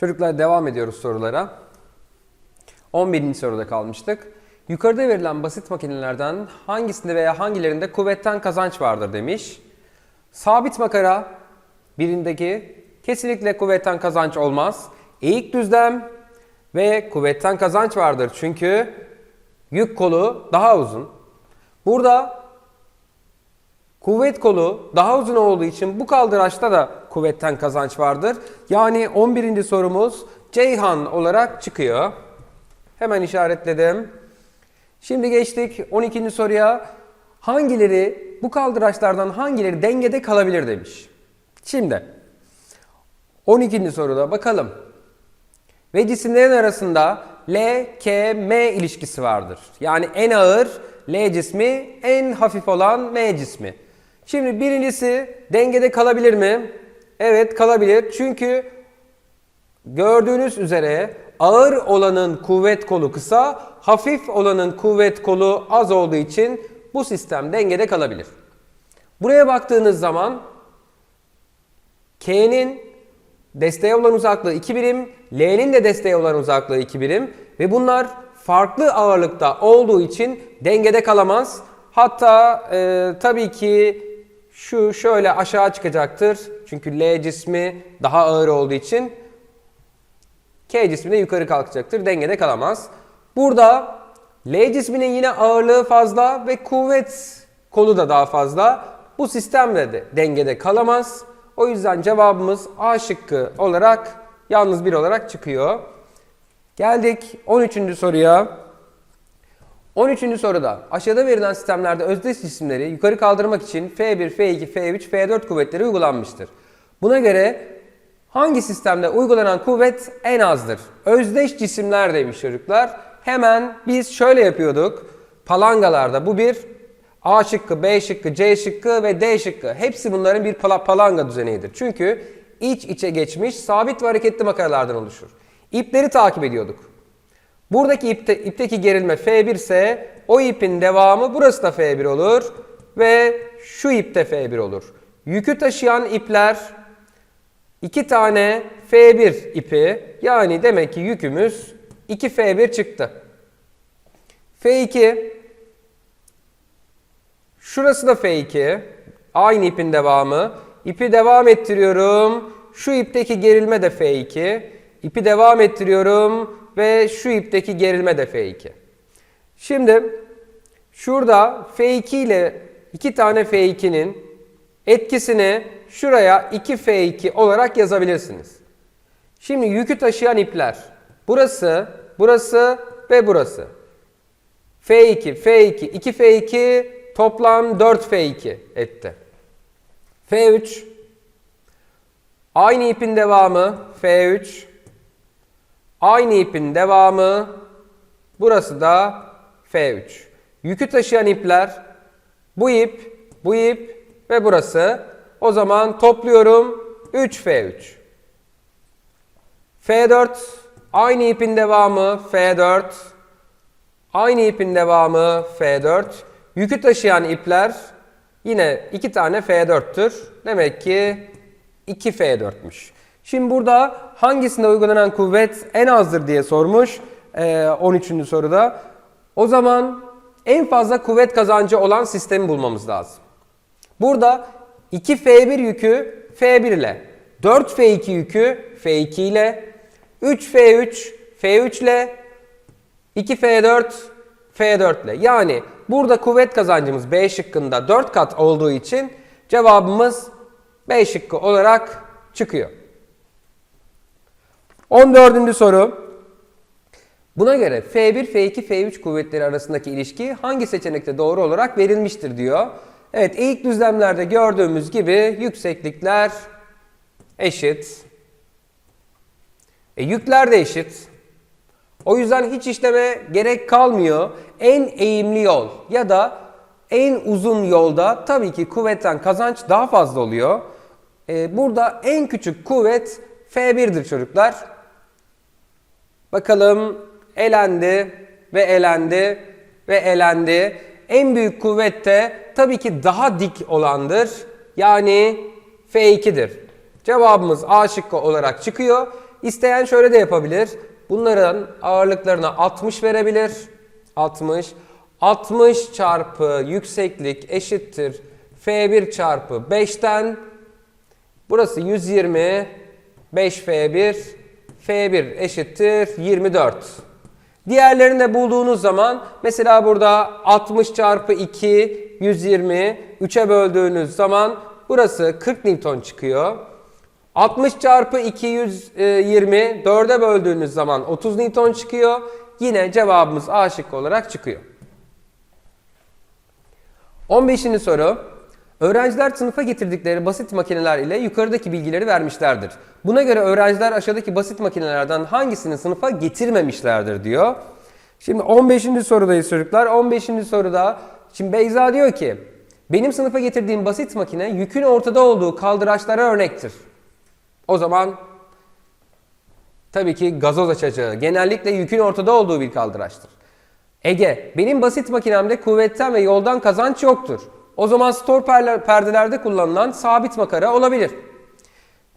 Çocuklar devam ediyoruz sorulara. 11. soruda kalmıştık. Yukarıda verilen basit makinelerden hangisinde veya hangilerinde kuvvetten kazanç vardır demiş. Sabit makara birindeki kesinlikle kuvvetten kazanç olmaz. Eğik düzlem ve kuvvetten kazanç vardır. Çünkü yük kolu daha uzun. Burada kuvvet kolu daha uzun olduğu için bu kaldıraçta da kuvvetten kazanç vardır. Yani 11. sorumuz Ceyhan olarak çıkıyor. Hemen işaretledim. Şimdi geçtik 12. soruya. Hangileri bu kaldıraçlardan hangileri dengede kalabilir demiş. Şimdi 12. soruda bakalım. Ve cisimlerin arasında L, K, M ilişkisi vardır. Yani en ağır L cismi, en hafif olan M cismi. Şimdi birincisi dengede kalabilir mi? Evet kalabilir. Çünkü gördüğünüz üzere ağır olanın kuvvet kolu kısa, hafif olanın kuvvet kolu az olduğu için bu sistem dengede kalabilir. Buraya baktığınız zaman K'nin desteğe olan uzaklığı 2 birim, L'nin de desteğe olan uzaklığı 2 birim ve bunlar farklı ağırlıkta olduğu için dengede kalamaz. Hatta e, tabii ki şu şöyle aşağı çıkacaktır. Çünkü L cismi daha ağır olduğu için K cismi de yukarı kalkacaktır. Dengede kalamaz. Burada L cisminin yine ağırlığı fazla ve kuvvet kolu da daha fazla. Bu sistemle de dengede kalamaz. O yüzden cevabımız A şıkkı olarak yalnız bir olarak çıkıyor. Geldik 13. soruya. 13. soruda aşağıda verilen sistemlerde özdeş cisimleri yukarı kaldırmak için F1, F2, F3, F4 kuvvetleri uygulanmıştır. Buna göre hangi sistemde uygulanan kuvvet en azdır? Özdeş cisimler demiş çocuklar. Hemen biz şöyle yapıyorduk. Palangalarda bu bir A şıkkı, B şıkkı, C şıkkı ve D şıkkı. Hepsi bunların bir pala- palanga düzenidir. Çünkü iç içe geçmiş sabit ve hareketli makaralardan oluşur. İpleri takip ediyorduk. Buradaki ipte, ipteki gerilme F1 ise o ipin devamı burası da F1 olur ve şu ipte F1 olur. Yükü taşıyan ipler iki tane F1 ipi yani demek ki yükümüz 2 F1 çıktı. F2 Şurası da F2. Aynı ipin devamı. İpi devam ettiriyorum. Şu ipteki gerilme de F2. İpi devam ettiriyorum ve şu ipteki gerilme de F2. Şimdi şurada F2 ile iki tane F2'nin etkisini şuraya 2F2 olarak yazabilirsiniz. Şimdi yükü taşıyan ipler. Burası, burası ve burası. F2, F2, 2F2 toplam 4F2 etti. F3 aynı ipin devamı F3 aynı ipin devamı burası da F3. Yükü taşıyan ipler bu ip, bu ip ve burası. O zaman topluyorum 3F3. F4 aynı ipin devamı F4 aynı ipin devamı F4 Yükü taşıyan ipler yine iki tane F4'tür. Demek ki 2 F4'müş. Şimdi burada hangisinde uygulanan kuvvet en azdır diye sormuş ee, 13. soruda. O zaman en fazla kuvvet kazancı olan sistemi bulmamız lazım. Burada 2 F1 yükü F1 ile, 4 F2 yükü F2 ile, 3 F3 F3 ile, 2 F4 F4 ile. Yani burada kuvvet kazancımız B şıkkında 4 kat olduğu için cevabımız B şıkkı olarak çıkıyor. 14. soru. Buna göre F1, F2, F3 kuvvetleri arasındaki ilişki hangi seçenekte doğru olarak verilmiştir diyor. Evet ilk düzlemlerde gördüğümüz gibi yükseklikler eşit. E, yükler de eşit. O yüzden hiç işleme gerek kalmıyor. En eğimli yol ya da en uzun yolda tabii ki kuvvetten kazanç daha fazla oluyor. Ee, burada en küçük kuvvet F1'dir çocuklar. Bakalım elendi ve elendi ve elendi. En büyük kuvvet de tabii ki daha dik olandır. Yani F2'dir. Cevabımız A şıkkı olarak çıkıyor. İsteyen şöyle de yapabilir. Bunların ağırlıklarına 60 verebilir. 60. 60 çarpı yükseklik eşittir. F1 çarpı 5'ten. Burası 120. 5F1. F1 eşittir 24. Diğerlerini de bulduğunuz zaman mesela burada 60 çarpı 2 120 3'e böldüğünüz zaman burası 40 Newton çıkıyor. 60 çarpı 220 4'e böldüğünüz zaman 30 Newton çıkıyor. Yine cevabımız A şıkkı olarak çıkıyor. 15. soru. Öğrenciler sınıfa getirdikleri basit makineler ile yukarıdaki bilgileri vermişlerdir. Buna göre öğrenciler aşağıdaki basit makinelerden hangisini sınıfa getirmemişlerdir diyor. Şimdi 15. sorudayız çocuklar. 15. soruda şimdi Beyza diyor ki benim sınıfa getirdiğim basit makine yükün ortada olduğu kaldıraçlara örnektir. O zaman tabii ki gazoz açacağı genellikle yükün ortada olduğu bir kaldıraçtır. Ege, benim basit makinemde kuvvetten ve yoldan kazanç yoktur. O zaman stor perdelerde kullanılan sabit makara olabilir.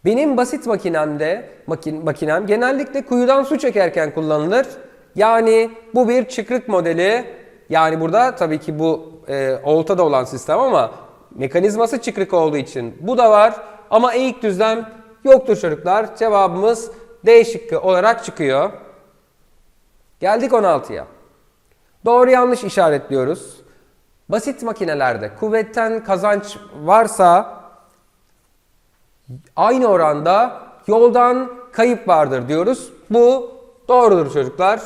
Benim basit makinemde, makin, makinem genellikle kuyudan su çekerken kullanılır. Yani bu bir çıkrık modeli. Yani burada tabii ki bu e, oltada olan sistem ama mekanizması çıkrık olduğu için bu da var. Ama eğik düzlem yoktur çocuklar. Cevabımız D şıkkı olarak çıkıyor. Geldik 16'ya. Doğru yanlış işaretliyoruz. Basit makinelerde kuvvetten kazanç varsa aynı oranda yoldan kayıp vardır diyoruz. Bu doğrudur çocuklar.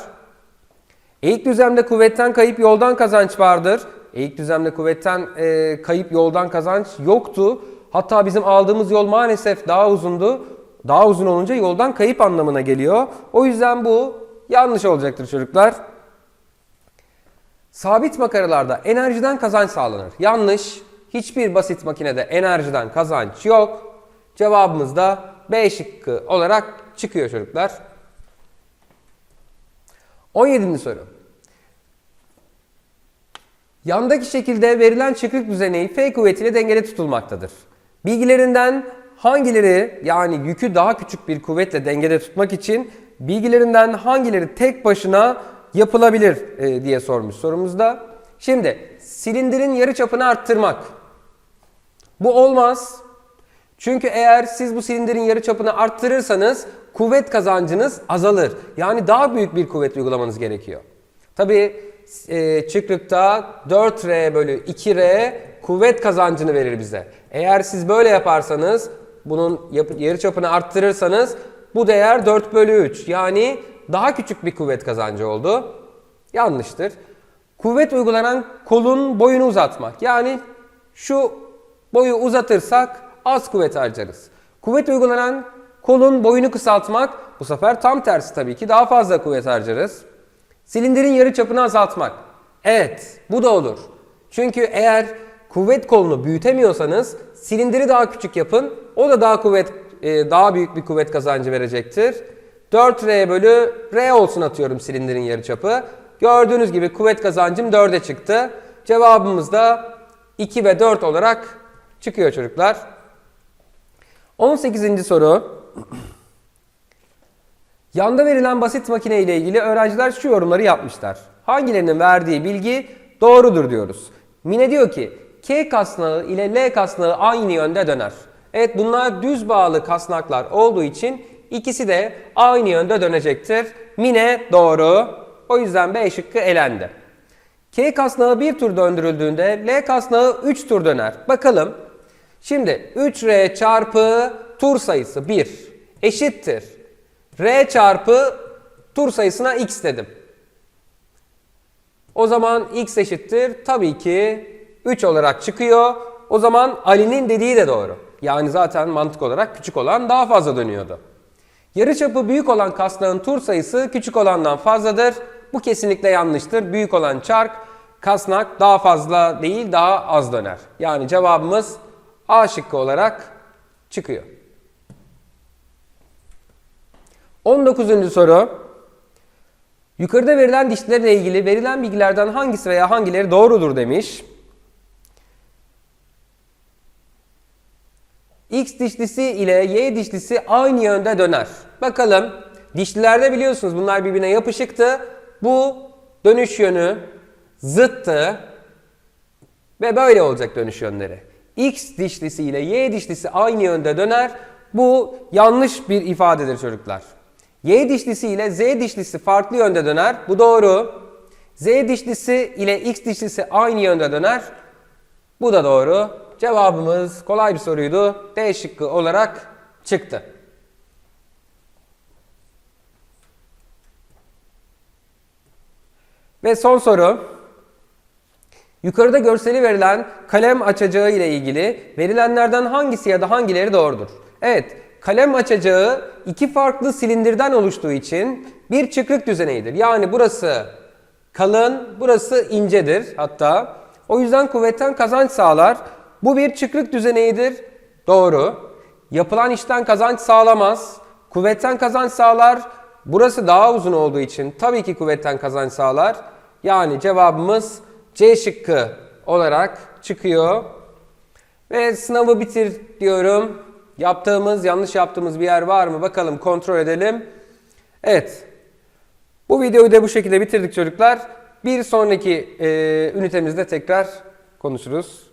Eğik düzlemde kuvvetten kayıp yoldan kazanç vardır. Eğik düzlemde kuvvetten e, kayıp yoldan kazanç yoktu. Hatta bizim aldığımız yol maalesef daha uzundu. Daha uzun olunca yoldan kayıp anlamına geliyor. O yüzden bu yanlış olacaktır çocuklar. Sabit makaralarda enerjiden kazanç sağlanır. Yanlış. Hiçbir basit makinede enerjiden kazanç yok. Cevabımız da B şıkkı olarak çıkıyor çocuklar. 17. soru. Yandaki şekilde verilen çıkrık düzeneği F kuvvetiyle dengede tutulmaktadır. Bilgilerinden hangileri yani yükü daha küçük bir kuvvetle dengede tutmak için bilgilerinden hangileri tek başına yapılabilir e, diye sormuş sorumuzda. Şimdi silindirin yarıçapını arttırmak. Bu olmaz. Çünkü eğer siz bu silindirin yarıçapını arttırırsanız kuvvet kazancınız azalır. Yani daha büyük bir kuvvet uygulamanız gerekiyor. Tabi e, çıkrıkta 4R bölü 2R kuvvet kazancını verir bize. Eğer siz böyle yaparsanız bunun yap- yarıçapını arttırırsanız bu değer 4 bölü 3 yani daha küçük bir kuvvet kazancı oldu. Yanlıştır. Kuvvet uygulanan kolun boyunu uzatmak. Yani şu boyu uzatırsak az kuvvet harcarız. Kuvvet uygulanan kolun boyunu kısaltmak bu sefer tam tersi tabii ki daha fazla kuvvet harcarız. Silindirin yarı çapını azaltmak. Evet bu da olur. Çünkü eğer kuvvet kolunu büyütemiyorsanız silindiri daha küçük yapın. O da daha kuvvet e, daha büyük bir kuvvet kazancı verecektir. 4R bölü R olsun atıyorum silindirin yarıçapı. Gördüğünüz gibi kuvvet kazancım 4'e çıktı. Cevabımız da 2 ve 4 olarak çıkıyor çocuklar. 18. soru. Yanda verilen basit makine ile ilgili öğrenciler şu yorumları yapmışlar. Hangilerinin verdiği bilgi doğrudur diyoruz. Mine diyor ki K kasnağı ile L kasnağı aynı yönde döner. Evet bunlar düz bağlı kasnaklar olduğu için ikisi de aynı yönde dönecektir. Mine doğru. O yüzden B şıkkı elendi. K kasnağı bir tur döndürüldüğünde L kasnağı 3 tur döner. Bakalım. Şimdi 3R çarpı tur sayısı 1 eşittir. R çarpı tur sayısına x dedim. O zaman x eşittir tabii ki 3 olarak çıkıyor. O zaman Ali'nin dediği de doğru. Yani zaten mantık olarak küçük olan daha fazla dönüyordu. Yarıçapı büyük olan kasnağın tur sayısı küçük olandan fazladır. Bu kesinlikle yanlıştır. Büyük olan çark kasnak daha fazla değil daha az döner. Yani cevabımız A şıkkı olarak çıkıyor. 19. soru. Yukarıda verilen dişlerle ilgili verilen bilgilerden hangisi veya hangileri doğrudur demiş. X dişlisi ile Y dişlisi aynı yönde döner. Bakalım dişlilerde biliyorsunuz bunlar birbirine yapışıktı. Bu dönüş yönü zıttı ve böyle olacak dönüş yönleri. X dişlisi ile Y dişlisi aynı yönde döner. Bu yanlış bir ifadedir çocuklar. Y dişlisi ile Z dişlisi farklı yönde döner. Bu doğru. Z dişlisi ile X dişlisi aynı yönde döner. Bu da doğru. Cevabımız kolay bir soruydu. D şıkkı olarak çıktı. Ve son soru. Yukarıda görseli verilen kalem açacağı ile ilgili verilenlerden hangisi ya da hangileri doğrudur? Evet, kalem açacağı iki farklı silindirden oluştuğu için bir çıkrık düzeneğidir. Yani burası kalın, burası incedir hatta. O yüzden kuvvetten kazanç sağlar. Bu bir çıkrık düzeneğidir. Doğru. Yapılan işten kazanç sağlamaz. Kuvvetten kazanç sağlar. Burası daha uzun olduğu için tabii ki kuvvetten kazanç sağlar. Yani cevabımız C şıkkı olarak çıkıyor. Ve sınavı bitir diyorum. Yaptığımız, yanlış yaptığımız bir yer var mı? Bakalım kontrol edelim. Evet. Bu videoyu da bu şekilde bitirdik çocuklar. Bir sonraki e, ünitemizde tekrar konuşuruz.